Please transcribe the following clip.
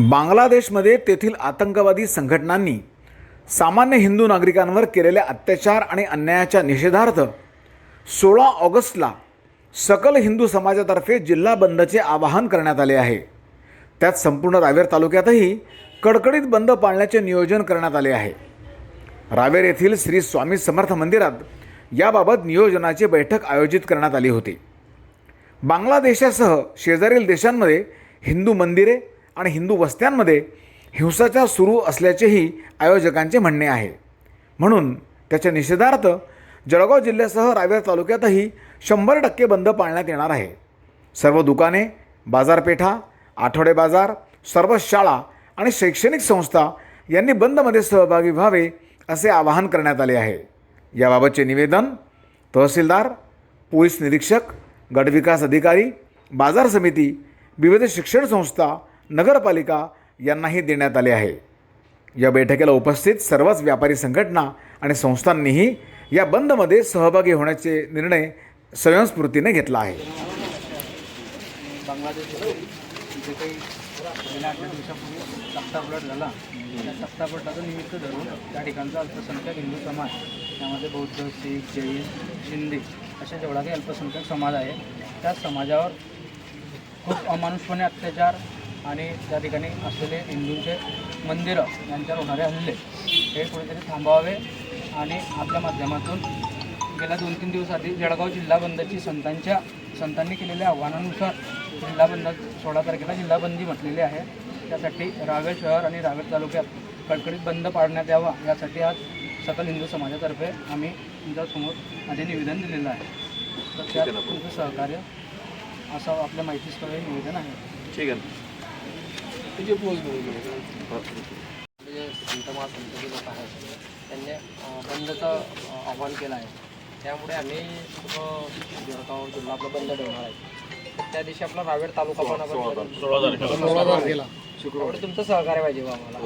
बांगलादेशमध्ये तेथील आतंकवादी संघटनांनी सामान्य हिंदू नागरिकांवर केलेल्या अत्याचार आणि अन्यायाच्या निषेधार्थ सोळा ऑगस्टला सकल हिंदू समाजातर्फे जिल्हा बंदचे आवाहन करण्यात आले आहे. त्यात संपूर्ण रावेर तालुक्यातही कडकडीत बंद पाळण्याचे नियोजन करण्यात आले आहे. रावेर येथील श्री स्वामी समर्थ मंदिरात याबाबत नियोजनाची बैठक आयोजित करण्यात आली होती. बांगलादेशासह शेजारील देशांमध्ये हिंदू मंदिरे आणि हिंदू वस्त्यांमध्ये हिंसाचार सुरू असल्याचेही आयोजकांचे म्हणणे आहे. म्हणून त्याच्या निषेधार्थ जळगाव जिल्ह्यासह रावेर तालुक्यातही शंभर टक्के बंद पाळण्यात येणार आहे. सर्व दुकाने बाजारपेठा आठवडे बाजार सर्व शाळा आणि शैक्षणिक संस्था यांनी बंदमध्ये सहभागी व्हावे असे आवाहन करण्यात आले आहे. याबाबतचे निवेदन तहसीलदार पोलीस निरीक्षक गटविकास अधिकारी बाजार समिती विविध शिक्षण संस्था नगरपालिका यांनाही देण्यात आले आहे. या बैठकीला उपस्थित सर्वच व्यापारी संघटना आणि संस्थांनीही या बंदमध्ये सहभागी होण्याचे निर्णय स्वयंस्फूर्तीने घेतला आहे. बांगलादेशमध्ये जे काही गेल्या आठ दिवसापूर्वी सत्तापलट झाला त्या सप्तापटाचं निमित्त धरून त्या ठिकाणचा अल्पसंख्याक हिंदू समाज त्यामध्ये बौद्ध शीख जैन शिंदे अशा जेवढा काही अल्पसंख्याक समाज आहे त्या समाजावर खूप अमानुषपणे अत्याचार आणि त्या ठिकाणी असलेले हिंदूंचे मंदिरं यांच्यावर होणारे हल्ले. हे कुठेतरी थांबवावे आणि आपल्या माध्यमातून गेल्या दोन तीन दिवस आधी जळगाव जिल्हा बंदची संतांच्या संतांनी केलेल्या आव्हानानुसार जिल्हा बंद सोळा तारखेला जिल्हा बंदी म्हटलेली आहे. त्यासाठी रावेर शहर आणि रावेर तालुक्यात कडकडीत बंद पाडण्यात यावा यासाठी आज सकल हिंदू समाजातर्फे आम्ही तुमच्यासमोर आधी निवेदन दिलेलं आहे. तर त्यात तुमचं सहकार्य असं आपल्या माहितीस्थळी निवेदन आहे. ठीक आहे जे संत महासंत लोक आहेत त्यांनी बंदचं आव्हान केलं आहे. त्यामुळे आम्ही जळगाव जिल्हा आपला बंद ठेवणार आहे. त्या दिवशी आपला रावेर तालुका पण आपण सोळा तारखेला. तुमचं सहकार्य पाहिजे बा आम्हाला.